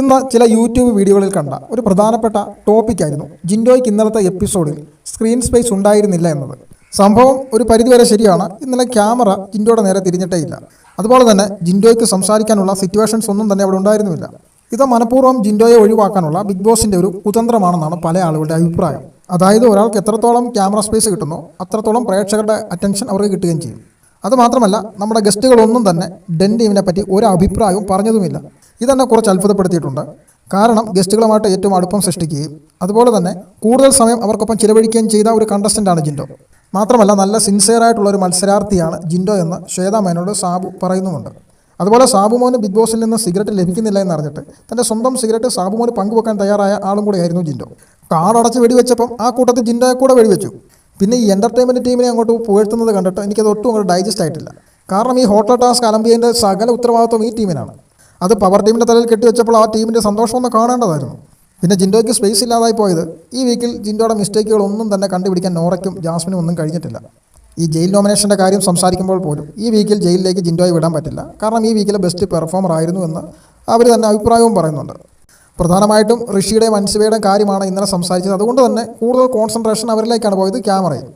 ഇന്ന് ചില യൂട്യൂബ് വീഡിയോകളിൽ കണ്ട ഒരു പ്രധാനപ്പെട്ട ടോപ്പിക്കായിരുന്നു ജിൻഡോയ്ക്ക് ഇന്നലത്തെ എപ്പിസോഡിൽ സ്ക്രീൻ സ്പേസ് ഉണ്ടായിരുന്നില്ല എന്നത്. സംഭവം ഒരു പരിധിവരെ ശരിയാണ്. ഇന്നലെ ക്യാമറ ജിൻഡോയുടെ നേരെ തിരിഞ്ഞിട്ടേ ഇല്ല. അതുപോലെ തന്നെ ജിൻഡോയ്ക്ക് സംസാരിക്കാനുള്ള സിറ്റുവേഷൻസ് ഒന്നും തന്നെ അവിടെ ഉണ്ടായിരുന്നില്ല. ഇത് മനഃപൂർവം ജിൻഡോയെ ഒഴിവാക്കാനുള്ള ബിഗ് ബോസിന്റെ ഒരു കുതന്ത്രമാണെന്നാണ് പല ആളുകളുടെ അഭിപ്രായം. അതായത് ഒരാൾക്ക് എത്രത്തോളം ക്യാമറ സ്പേസ് കിട്ടുന്നോ അത്രത്തോളം പ്രേക്ഷകരുടെ അറ്റൻഷൻ അവർക്ക് കിട്ടുകയും ചെയ്യും. അതുമാത്രമല്ല നമ്മുടെ ഗസ്റ്റുകളൊന്നും തന്നെ ഡെൻ ടീമിനെ പറ്റി ഒരു അഭിപ്രായവും പറഞ്ഞതുമില്ല. ഇതെന്നെ കുറച്ച് അത്ഭുതപ്പെടുത്തിയിട്ടുണ്ട്. കാരണം ഗസ്റ്റുകളുമായിട്ട് ഏറ്റവും അടുപ്പം സൃഷ്ടിക്കുകയും അതുപോലെ തന്നെ കൂടുതൽ സമയം അവർക്കൊപ്പം ചിലവഴിക്കുകയും ചെയ്ത ഒരു കണ്ടസ്റ്റന്റാണ് ജിൻഡോ. മാത്രമല്ല നല്ല സിൻസിയറായിട്ടുള്ള ഒരു മത്സരാർത്ഥിയാണ് ജിൻഡോ എന്ന് ശ്വേത മേനോട് സാബു പറയുന്നുമുണ്ട്. അതുപോലെ സാബുമോന് ബിഗ് ബോസിൽ നിന്ന് സിഗരറ്റ് ലഭിക്കുന്നില്ല എന്നറിഞ്ഞിട്ട് തന്റെ സ്വന്തം സിഗരറ്റ് സാബുമോന് പങ്കുവെക്കാൻ തയ്യാറായ ആളും കൂടെയായിരുന്നു ജിൻഡോ. കാടടച്ച് വെടിവെച്ചപ്പം ആ കൂട്ടത്തിൽ ജിൻഡോയെ കൂടെ വെടിവെച്ചു. പിന്നെ ഈ എന്റർടൈൻമെന്റ് ടീമിനെ അങ്ങോട്ട് പുകഴ്ത്തുന്നത് കണ്ടിട്ട് എനിക്കത് ഒട്ടും അങ്ങോട്ട് ഡൈജസ്റ്റ് ആയിട്ടില്ല. കാരണം ഈ ഹോട്ടൽ ടാസ്ക് അലമ്പിയന്റെ സകല ഉത്തരവാദിത്വം ഈ ടീമിനാണ് അത് പവർ ടീമിന്റെ തലയിൽ കെട്ടിവെച്ചപ്പോൾ ആ ടീമിന്റെ സന്തോഷം ഒന്ന് കാണേണ്ടതായിരുന്നു. പിന്നെ ജിൻഡോയ്ക്ക് സ്പേസ് ഇല്ലാതായി പോയത്. ഈ വീക്കിൽ ജിൻഡോയുടെ മിസ്റ്റേക്കുകളൊന്നും തന്നെ കണ്ടുപിടിക്കാൻ നോറയ്ക്കും ജാസ്മിനും ഒന്നും കഴിഞ്ഞിട്ടില്ല. ഈ ജയിൽ നോമിനേഷന്റെ കാര്യം സംസാരിക്കുമ്പോൾ പോലും ഈ വീക്കിൽ ജയിലിലേക്ക് ജിൻഡോയെ വിടാൻ പറ്റില്ല. കാരണം ഈ വീക്കിലെ ബെസ്റ്റ് പെർഫോമർ ആയിരുന്നു എന്ന് അവർ തന്നെ അഭിപ്രായവും പറയുന്നുണ്ട്. പ്രധാനമായിട്ടും ഋഷിയുടെയും അൻസിബയുടെയും കാര്യമാണ് ഇന്നലെ സംസാരിച്ചത്. അതുകൊണ്ട് തന്നെ കൂടുതൽ കോൺസെൻട്രേഷൻ അവരിലേക്കാണ് പോയത് ക്യാമറയിൽ.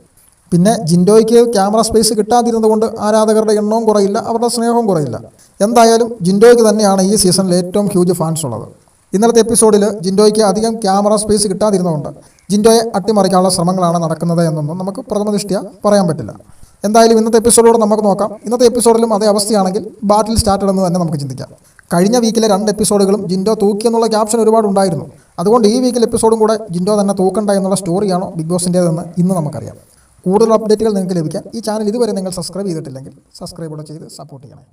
പിന്നെ ജിൻഡോയ്ക്ക് ക്യാമറ സ്പേസ് കിട്ടാതിരുന്നതുകൊണ്ട് ആരാധകരുടെ എണ്ണവും കുറയില്ല അവരുടെ സ്നേഹവും കുറയില്ല. എന്തായാലും ജിൻഡോയ്ക്ക് തന്നെയാണ് ഈ സീസണിൽ ഏറ്റവും ഹ്യൂജ് ഫാൻസ് ഉള്ളത്. ഇന്നലത്തെ എപ്പിസോഡിൽ ജിൻഡോയ്ക്ക് അധികം ക്യാമറ സ്പേസ് കിട്ടാതിരുന്നതുകൊണ്ട് ജിൻഡോയെ അട്ടിമറിക്കാനുള്ള ശ്രമങ്ങളാണ് നടക്കുന്നത് എന്നൊന്നും നമുക്ക് പ്രഥമദൃഷ്ടിയ പറയാൻ പറ്റില്ല. എന്തായാലും ഇന്നത്തെ എപ്പിസോഡിലൂടെ നമുക്ക് നോക്കാം. ഇന്നത്തെ എപ്പിസോഡിലും അതേ അവസ്ഥയാണെങ്കിൽ ബാറ്റിൽ സ്റ്റാർട്ട് എന്ന് തന്നെ നമുക്ക് ചിന്തിക്കാം. കഴിഞ്ഞ വീക്കിലെ രണ്ട് എപ്പിസോഡുകളും ജിൻഡോ തൂക്കി എന്നുള്ള ക്യാപ്ഷൻ ഒരുപാട് ഉണ്ടായിരുന്നു. അതുകൊണ്ട് ഈ വീക്കിലെ എപ്പിസോഡും കൂടെ ജിൻഡോ തന്നെ തൂക്കണ്ട എന്നുള്ള സ്റ്റോറിയാണോ ബിഗ് ബോസിന്റേതെന്ന് ഇന്ന് നമുക്കറിയാം. കൂടുതൽ അപ്ഡേറ്റുകൾ നിങ്ങൾക്ക് ലഭിക്കാൻ ഈ ചാനൽ ഇതുവരെ നിങ്ങൾ സബ്സ്ക്രൈബ് ചെയ്തിട്ടില്ലെങ്കിൽ സബ്സ്ക്രൈബ് കൂടെ ചെയ്ത് സപ്പോർട്ട് ചെയ്യണേ.